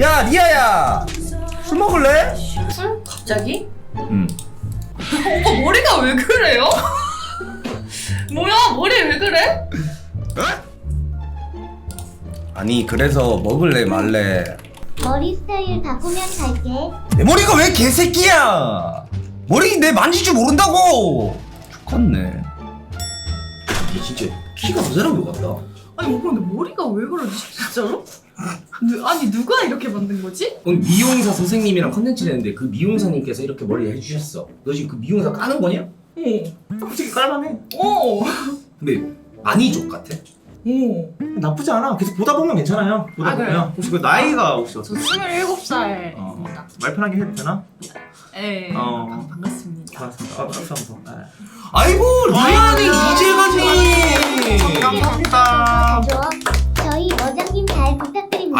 야 리아야 술 먹을래? 술? 갑자기? 응 오빠 머리가 왜 그래요? 뭐야 머리 왜 그래? 아니 그래서 먹을래 말래 머리 스타일 바꾸면 갈게. 내 머리가 왜 개새끼야 머리 내 만질 줄 모른다고 죽겠네 이게 진짜 키가 모자란 것 같다. 아니 오빠 근데 머리가 왜 그러지 진짜로? 누, 아니 누가 이렇게 만든 거지? 오늘 미용사 선생님이랑 컨텐츠를 했는데 그 미용사님께서 이렇게 머리 해주셨어. 너 지금 그 미용사 까는 거냐? 어. 솔직히 깔만해. 어. 근데 많이 족 같아. 어. 나쁘지 않아. 계속 보다 보면 괜찮아요. 보다 아, 보면. 그래요? 혹시 그 나이가 혹시 저 어떻게? 27살입니다. 어, 말 편하게 해도 되나? 네. 어. 반- 반갑습니다. 알았습니다. 아, 알았습니다. 네. 아이고 리안이 이제 가지. 감사합니다.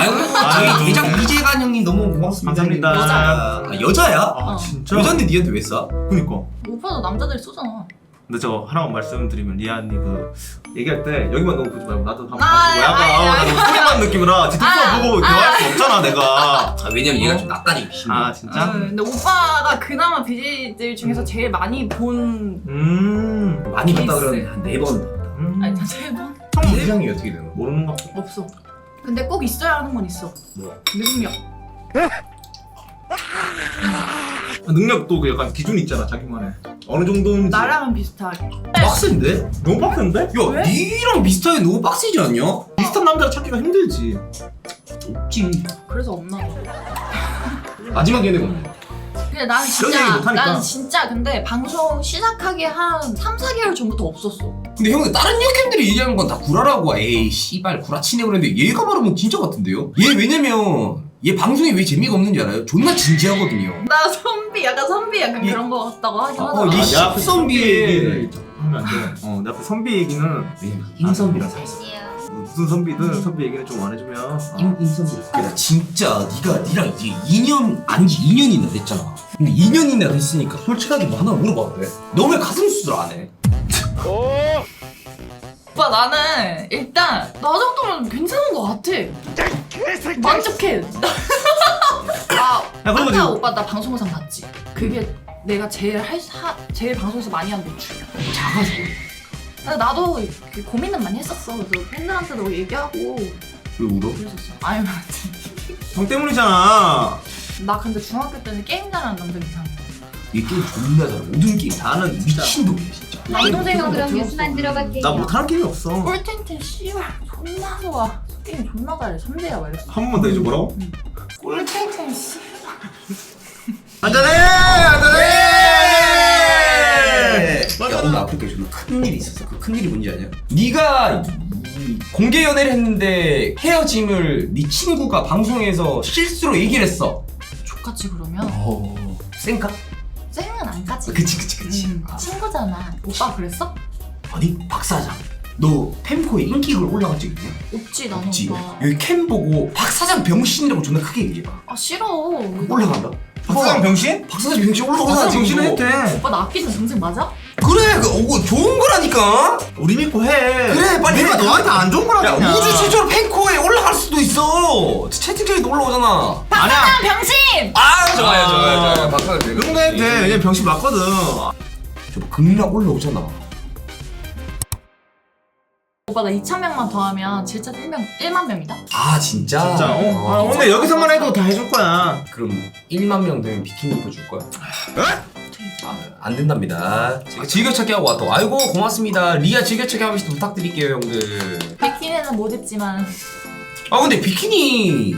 아이고 저희 대장 이재관 형님 너무 고맙습니다. 감사합니다. 여자야. 아, 여자야? 아 어. 진짜? 여잔데 니한테 왜 쏴? 그니까. 오빠도 남자들이 쏘잖아. 근데 저 하나만 말씀드리면 리안이 그 얘기할 때 여기만 너무 보지 말고 나도 한번 아, 봐주고 약간 아니, 아, 아니. 나도 소리만 느낌이라 뒤통수 아, 보고 아. 대화할 수 없잖아 내가. 아, 왜냐면 얘가 좀 심해. 아 진짜? 응, 근데 오빠가 그나마 BJ들 중에서 제일 많이 본 음. 많이 봤다 케이스. 그러면 한네 번. 음. 아니 세 번? 세상이 어떻게 되는 거? 모르는 것 같아. 없어. 근데 꼭 있어야 하는 건 있어. 뭐? 능력. 아, 능력도 그 약간 기준 있잖아 자기만의. 어느 정도인지. 나랑은 비슷하게. 빡센데? 너무 빡센데? 야, 왜? 니랑 비슷하게 너무 빡세지 않냐? 비슷한 남자를 찾기가 힘들지. 없지. 그래서 없나 봐. 마지막 연애가 근데 나는 얘기 진짜 못하니까. 나는 진짜 근데 방송 시작하기 한 3, 4개월 전부터 없었어. 근데 형 다른 여캠들이 얘기하는 건 다 구라라고 에이 씨발 구라치네 그랬는데 얘가 말하면 진짜 같은데요? 얘 왜냐면 얘 방송이 왜 재미가 없는지 알아요? 존나 진지하거든요 나 선비 약간 선비 약간 이- 그런 거 같다고 하긴 어, 하잖아. 이내 앞에 십선비 얘기를 하면 안 돼. 어, 내 앞에 선비 얘기는 왜냐면 임선비랑 살았어 무슨 선비든 선비 얘기는 좀 안 해주면. 어. 임, 임선비랑 나 진짜 네가 니랑 이제 2년 아니지 2년이나 됐잖아 근데 2년이나 됐으니까 솔직하게 뭐 하나 물어봐도 돼? 너 왜 가슴 수술 안 해? 오빠 나는 일단 나 정도면 괜찮은 거 같아. 만족해. 아, 야, 그리고 아까 지금- 오빠 나 방송상 봤지. 그게 내가 제일 할 하, 제일 방송에서 많이 한 노출이야. 작아서 근데 나도 이렇게 고민은 많이 했었어. 그래서 팬들한테도 얘기하고 왜 울어? 그랬었어. 아유, 형 때문이잖아. 나 근데 중학교 때는 게임 잘하는 남자 이상. 얘 게임 존나 잘해 모든 게임 나는 미친놈이야 진짜 남동생은 그럼 그냥 뉴스 만 들어 갈게요. 나 못하는 게임이 없어. 한 꿀텐텐 씨발 존나 좋아. 게임 존나 잘해. 선배야 막 이랬어. 번만 더 해줘 뭐라고? 꿀텐텐 씨. 한잔해! 한잔해! 야 오늘 아프리카 존나 큰일이 있었어 그 큰 일이 뭔지 아냐? 네가 이 공개 연애를 했는데 헤어짐을 네 친구가 방송에서 실수로 얘기를 했어 족같이 그러면 어... 쌩까? 쌩은 안 까지. 그치 그치 그치 음, 아, 친구잖아. 오빠 그랬어? 아니 박사장 너 펜코에 인기글 올라간 적 있냐? 없지 나는 없지 오빠. 여기 캠 보고 박사장 병신이라고 존나 크게 얘기해봐 아 싫어. 올라간다? 박사장 병신? 박사장 병신 올라가잖아 박사장 병신은. 했대. 오빠 나 아끼는 동생 맞아? 그래 그 어, 좋은 거라니까 우리 믿고 해. 그래, 빨리 내가 해. 너한테 안 좋은 거라 야 그냥. 우주 최초로 펜코에 올라갈 수도 있어 채팅창에도 올라오잖아 아니야. 아 병신! 아 좋아요, 좋아요, 좋아요. 박사장 거 해도 돼. 왜냐면 병신 맞거든. 저 극락 올라오잖아 오빠 나 2천 명만 더하면 진짜 1명 1만 명이다. 아 진짜? 진짜. 어? 아, 아, 근데 여기서만 해도 다 해줄 거야. 그럼 1만 명 되면 비키니 입어줄 거야? 아, 안 된답니다. 제가 즐겨찾기 하고 왔다 아이고 고맙습니다. 리아 즐겨찾기 한 번씩 부탁드릴게요 형들. 비키니는 못 입지만. 아 근데 비키니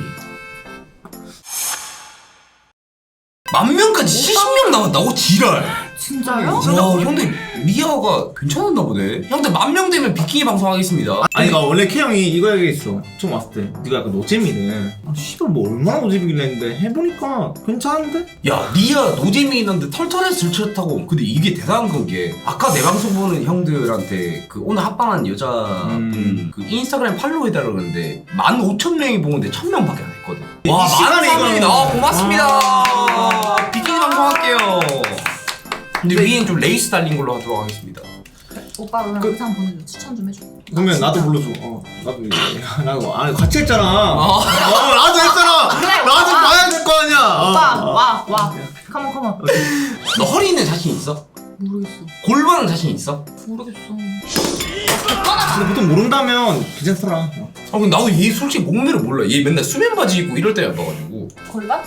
만 명까지 70명 나왔다고? 지랄 진짜요? 와 형들 리아가 괜찮았나 보네 형들 만 명 되면 비키니 방송하겠습니다 아니, 나 원래 K형이 이거 얘기했어. 처음 왔을 때. 네가 약간 노잼이네. 아, 씨발, 뭐 얼마나 노잼이길래 했는데 해보니까 괜찮은데? 야 리아 노잼이 있는데 털털해서 질쳤다고 근데 이게 대단한 건 게 아까 내 방송 보는 형들한테 그 오늘 합방한 여자분 음. 그 인스타그램 팔로우 해달라 그러는데 15,000명이 보는데 1,000명밖에 안 했거든 이와 시간에 많은 사람들이 이거는- 나와 고맙습니다 아. 근데 네. 위엔 좀 레이스 달린 걸로 하도록 하겠습니다. 그 오빠 오늘 그- 영상 보는 추천 좀 해줘. 그러면 나도 불러줘. 어, 나도 나도 아니 같이 했잖아. 어, 어 나도 했잖아. 아, 그래, 나도 오빠. 봐야 될 거 아니야. 어. 오빠 어. 와 와. 컴온 컴온. 너 허리는 자신 있어? 모르겠어. 골반은 자신 있어? 모르겠어. 근데 보통 모른다면 괜찮더라. 아 근데 나도 얘 솔직히 몸매를 몰라. 얘 맨날 수면 바지 입고 이럴 때야 봐가지고. 골반?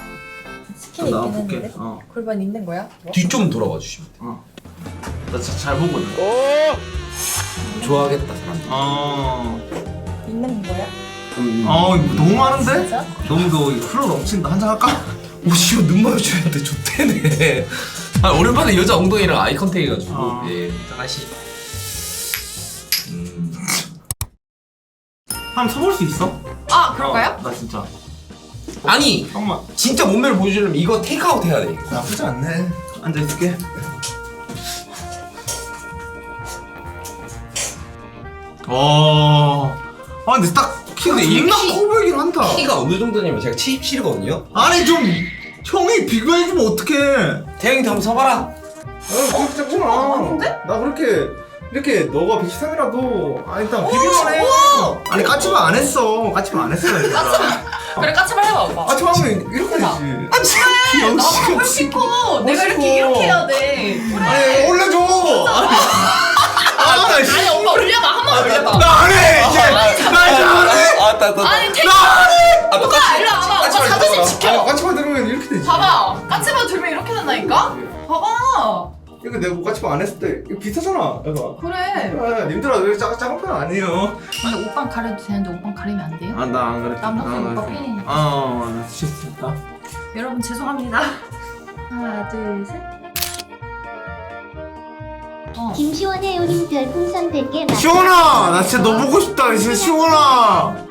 스킨 나 있긴 볼게 했는데 어. 골반 있는 거야? 뭐? 뒤 좀 돌아봐 주시면 돼나 진짜 잘 보거든 좋아하겠다 사람들 어... 있는 거야? 음. 어 이거 너무 많은데? 진짜? 너무 너 이거 흘러 넘친다 한잔 할까? 오 씨발 눈 마주쳤는데 좋대네 아 오랜만에 여자 엉덩이랑 아이 컨택 해가지고 아. 예 짠하시 음. 한번 서볼 수 있어? 아 그럴까요? 어, 나 진짜 아니 잠깐만. 진짜 몸매를 보여주려면 이거 테이크아웃 해야 돼 나쁘지 않네 앉아 있을게. 어... 아 근데 딱 키가 근데 이 존나 키- 커 보이긴 한다. 키가 어느 정도냐면 제가 77이거든요? 아니 좀 형이 비교해주면 어떡해. 태영이도 한번 서봐라. 아 그렇게 작구나. 아닌데? 나 그렇게 이렇게 너가 113이라도. 아 일단 비교만 해. 아니 까치만 안 했어. 까치만 안 했어 그래 까치발 해봐 오빠. 까치만 이렇게 되지 나보다 병신 훨씬 커. 내가 훨씬 이렇게 커. 이렇게 해야 돼. 그래. 아니 올려줘 아나 씨. 아니 오빠 올려봐 한 번 올려봐. 나 안 해 이제 나 이제 안해 아따 따 아니 태. 아, 오빠 일로 와봐. 오빠 자존심 아, 지켜. 까치만 들으면 이렇게 되지 봐봐. 까치발 들면 이렇게 된다니까. 봐봐. 이거 내가 뭐 까치만 안 했을 때 이거 비슷하잖아 이거 그래. 그래 님들아 왜 작, 작은 편 아니에요 근데 오빠 가려도 되는데 오빠 가리면 안 돼요? 아 나 안 그랬어 남자분 오빠 팬이니까. 아 실수했다 여러분 죄송합니다. 하나 둘 셋. 어. 김시원의 요님 별풍선 100개 맞 시원아 나 진짜 너 보고 싶다 진짜 시원아